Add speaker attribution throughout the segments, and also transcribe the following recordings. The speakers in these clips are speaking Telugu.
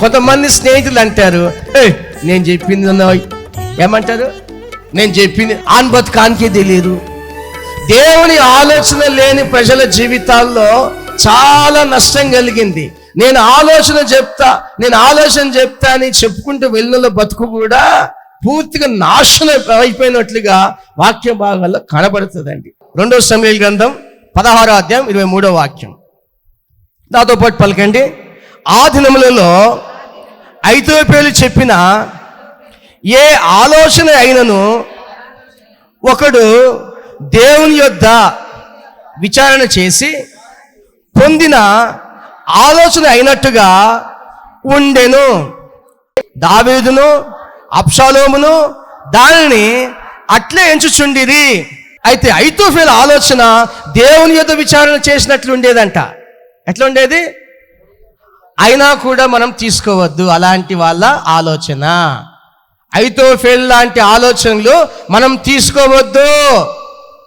Speaker 1: కొంతమంది స్నేహితులు అంటారు నేను చెప్పింది ఏమంటారు? నేను చెప్పింది ఆన్ బతుకానికే తెలియదు. దేవుని ఆలోచన లేని ప్రజల జీవితాల్లో చాలా నష్టం కలిగింది. నేను ఆలోచన చెప్తా నేను ఆలోచన చెప్తా అని చెప్పుకుంటూ వెళ్ళిన బతుకు కూడా పూర్తిగా నాశనం అయిపోయినట్లుగా వాక్య భాగాల్లో కనబడుతుందండి. రెండో సమయ గ్రంథం పదహారో అధ్యాయం ఇరవై మూడో వాక్యం. నాతో పాటు పలకండి. ఆ దినములలో ఐతోపేలు చెప్పిన ఏ ఆలోచన అయినను ఒకడు దేవుని యొద్ద విచారణ చేసి పొందిన ఆలోచన అయినట్టుగా ఉండెను. దావేదును అప్షాలోమును దానిని అట్లే ఎంచుచుండిరి. అయితే ఐతోఫేల ఆలోచన దేవుని యొక్క విచారణ చేసినట్లు ఉండేదంట. ఎట్లా ఉండేది? అయినా కూడా మనం తీసుకోవద్దు అలాంటి వాళ్ళ ఆలోచన. ఐతోఫేల్ లాంటి ఆలోచనలు మనం తీసుకోవద్దు.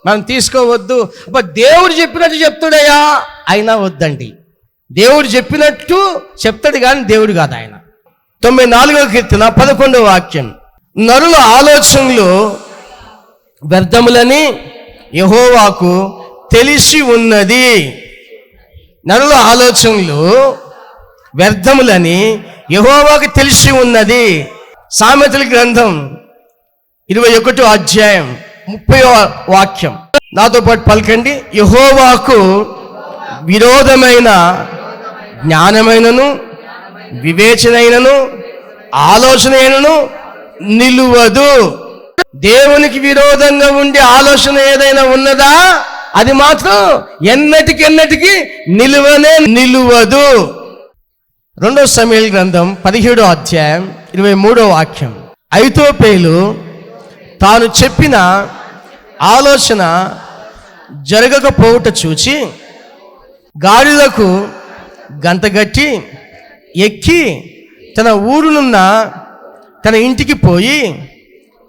Speaker 1: మనం తీసుకోవద్దు. దేవుడు చెప్పినట్టు చెప్తాడయ్యా. అయినా వద్దండి. దేవుడు చెప్పినట్టు చెప్తాడు కానీ దేవుడు కాదు ఆయన. తొంభై నాలుగవ కీర్తన పదకొండవ వాక్యం. నరుల ఆలోచనలు వ్యర్థములని యహోవాకు తెలిసి ఉన్నది. నరుల ఆలోచనలు వ్యర్థములని యహోవాకు తెలిసి ఉన్నది. సామెతల గ్రంథం ఇరవై ఒకటో అధ్యాయం ముప్పై వాక్యం. నాతో పాటు పలకండి. యహోవాకు విరోధమైన జ్ఞానమైనను వివేచనైనను ఆలోచనైనను నిలువదు. దేవునికి విరోధంగా ఉండే ఆలోచన ఏదైనా ఉన్నదా? అది మాత్రం ఎన్నటికి ఎన్నటికి నిలువనే నిలువదు. రెండో సమయల గ్రంథం పదిహేడో అధ్యాయం ఇరవై మూడో వాక్యం. ఐతోపేలు తాను చెప్పిన ఆలోచన జరగకపోవుట చూచి గాడిలకు గంతగట్టి ఎక్కి తన ఊరునున్న తన ఇంటికి పోయి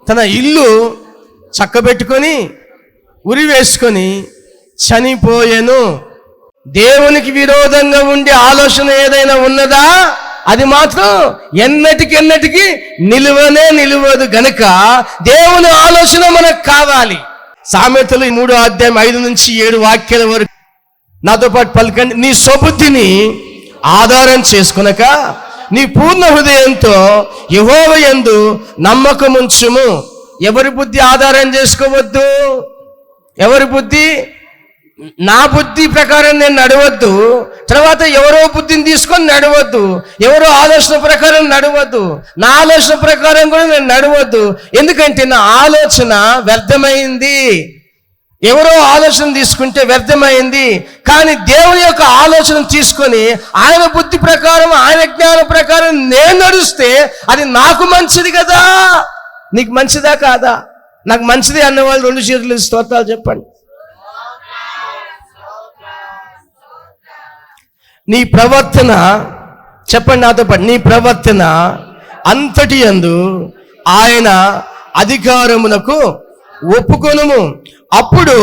Speaker 1: తన ఇల్లు చక్కబెట్టుకొని ఉరి వేసుకొని చనిపోయాను. దేవునికి విరోధంగా ఉండే ఆలోచన ఏదైనా ఉన్నదా? అది మాత్రం ఎన్నటికి ఎన్నటికి నిలువనే నిలువదు గనుక దేవుని ఆలోచన మనకు కావాలి. సామెతలు ఈ మూడో అధ్యాయం ఐదు నుంచి ఏడు వాక్యాల వరకు. నాతో పాటు పలకండి. నీ స్వబుద్ధిని ఆధారం చేసుకునక నీ పూర్ణ హృదయంతో యహోవ ఎందు నమ్మకముంచుము. ఎవరి బుద్ధి ఆధారం చేసుకోవద్దు? ఎవరి బుద్ధి? నా బుద్ధి ప్రకారం నేను నడవద్దు. తర్వాత ఎవరో బుద్ధిని తీసుకొని నడవద్దు. ఎవరో ఆలోచన ప్రకారం నడవద్దు. నా ఆలోచన ప్రకారం కూడా నేను నడవద్దు. ఎందుకంటే నా ఆలోచన వ్యర్థమైంది. ఎవరో ఆలోచన తీసుకుంటే వ్యర్థమైంది. కానీ దేవుని యొక్క ఆలోచన తీసుకొని ఆయన బుద్ధి ప్రకారం ఆయన జ్ఞానం ప్రకారం నేను నడుస్తే అది నాకు మంచిది కదా. నీకు మంచిదా కాదా? నాకు మంచిది అన్న వాళ్ళు రెండు చేతులు స్తోత్రాలు చెప్పండి. నీ ప్రవర్తన చెప్పండి నాతో పాటు నీ ప్రవర్తన అంతటి యందు ఆయన అధికారమునకు ఒప్పుకొనుము. అప్పుడు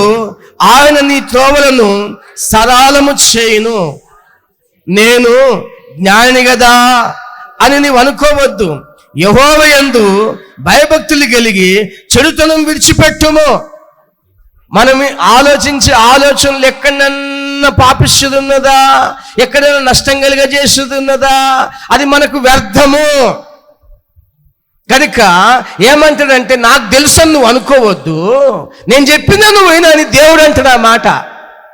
Speaker 1: ఆయన నీ త్రోవలను సరళము చేయును. నేను జ్ఞాని కదా అని నీవు అనుకోవద్దు. యహోవయందు భయభక్తులు కలిగి చెడుతనం విడిచిపెట్టుము. మనం ఆలోచించే ఆలోచనలు ఎక్కడన్నా పాపిస్తుంది ఉన్నదా ఎక్కడైనా నష్టం కలిగజేస్తున్నదా అది మనకు వ్యర్థము. కనుక ఏమంటాడంటే నాకు తెలుసని నువ్వు అనుకోవద్దు. నేను చెప్పిందా నువ్వు అయినా అని దేవుడు అంటాడు ఆ మాట.